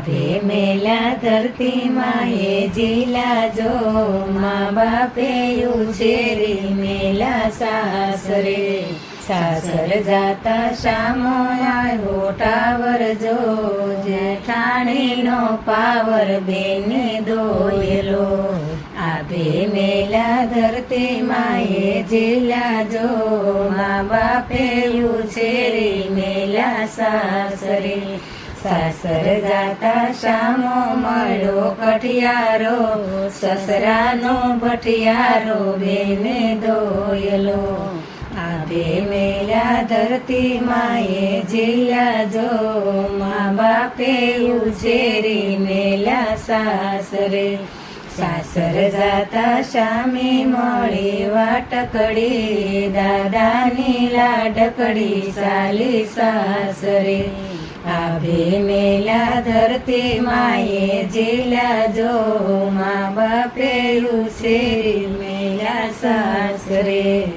આભે મેલા ધરતી માએ જીલા જો મા બાપે ઉછેરી મેલા સાસરે. સાસર જાતા શામો આવ્યો ટાવર જો જેઠાણીનો પાવર બેની દોયલો. આભે મેલા ધરતી માએ જીલા જો મા બાપે ઉછેરી મેલા સાસરે. સાસર જાતા શામો મળ્યો કઠિયારો સસરાનો ભઠિયારો બેને દોયલો આપે મેલા ધરતી માએ જીલા જો મા બાપે ઉછેરી મેલા સાસરે સાસર જાતા શામી મળી વાટકડી દાદાની લાડકડી સાલી સાસરે મેલા ધરતી માએ જીલા જો મા બાપે ઉછેરી મેલા સાસરે.